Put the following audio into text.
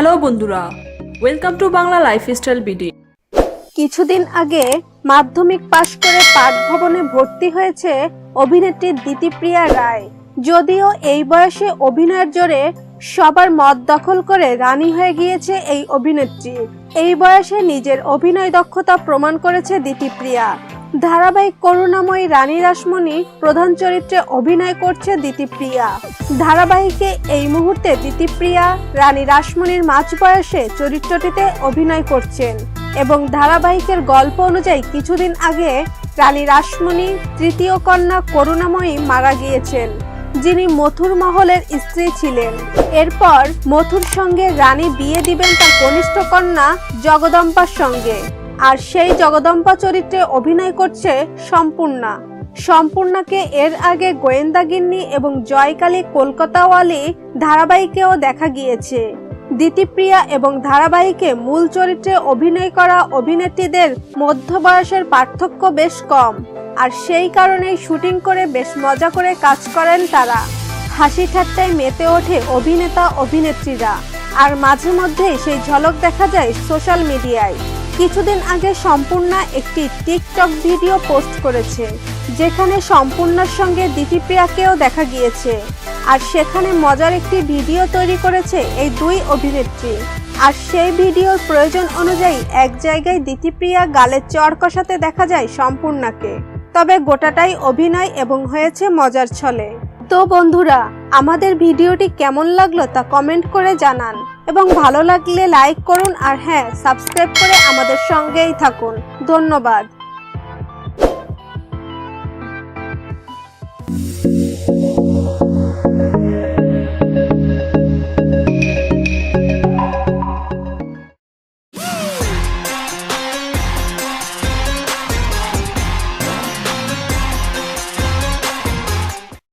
Hello বন্ধুরা welcome to Bangla lifestyle BD কিছুদিন আগে মাধ্যমিক পাশ করে পাঠ ভবনে ভর্তি হয়েছে অভিনেত্রী দিতিপ্রিয়া রায়। যদিও এই বয়সে অভিনয়ের জোরে সবার মত দখল করে রানী হয়ে গিয়েছে এই অভিনেত্রী। এই বয়সে নিজের অভিনয় দক্ষতা প্রমাণ করেছে দিতিপ্রিয়া। ধারাবাহিক করুণাময়ী রানী রাসমণি প্রধান চরিত্রে অভিনয় করছে দিতিপ্রিয়া। ধারাবাহিকে এই মুহূর্তে দিতিপ্রিয়া রানী রাসমণির মাঝ বয়সে চরিত্রটিতে অভিনয় করছেন এবং ধারাবাহিকের গল্প অনুযায়ী কিছুদিন আগে রানী রাসমণি তৃতীয় কন্যা করুণাময়ী মারা গিয়েছেন, যিনি মথুর মহলের স্ত্রী ছিলেন। এরপর মথুর সঙ্গে রানী বিয়ে দিবেন তার কনিষ্ঠ কন্যা জগদম্বার সঙ্গে। আর সেই জগদম্বা চরিত্রে অভিনয় করছে সম্পূর্ণা। সম্পূর্ণাকে এর আগে গোয়েন্দাগিন্নি এবং জয়কালী কলকাতাওয়ালি ধারাবাহিকেও দেখা গিয়েছে। দিতিপ্রিয়া এবং ধারাবাহিকে মূল চরিত্রে অভিনয় করা অভিনেত্রীদের মধ্য বয়সের পার্থক্য বেশ কম, আর সেই কারণেই শুটিং করে বেশ মজা করে কাজ করেন তারা। হাসি ঠাট্টায় মেতে ওঠে অভিনেতা অভিনেত্রীরা আর মাঝে মধ্যেই সেই ঝলক দেখা যায় সোশ্যাল মিডিয়ায়। কিছুদিন আগে সম্পূর্ণা একটি টিকটক ভিডিও পোস্ট করেছে, যেখানে সম্পূর্ণার সঙ্গে দিতিপ্রিয়াকেও দেখা গিয়েছে। আর সেখানে মজার একটি ভিডিও তৈরি করেছে এই দুই অভিনেত্রী। আর সেই ভিডিওর প্রয়োজন অনুযায়ী এক জায়গায় দিতিপ্রিয়া গালের চর কষাতে দেখা যায় সম্পূর্ণাকে। তবে গোটাটাই অভিনয় এবং হয়েছে মজার ছলে। তো বন্ধুরা, আমাদের ভিডিওটি কেমন লাগল তা কমেন্ট করে জানান এবং ভালো লাগলে লাইক করুন আর হ্যাঁ সাবস্ক্রাইব করে আমাদের সঙ্গেই থাকুন। ধন্যবাদ।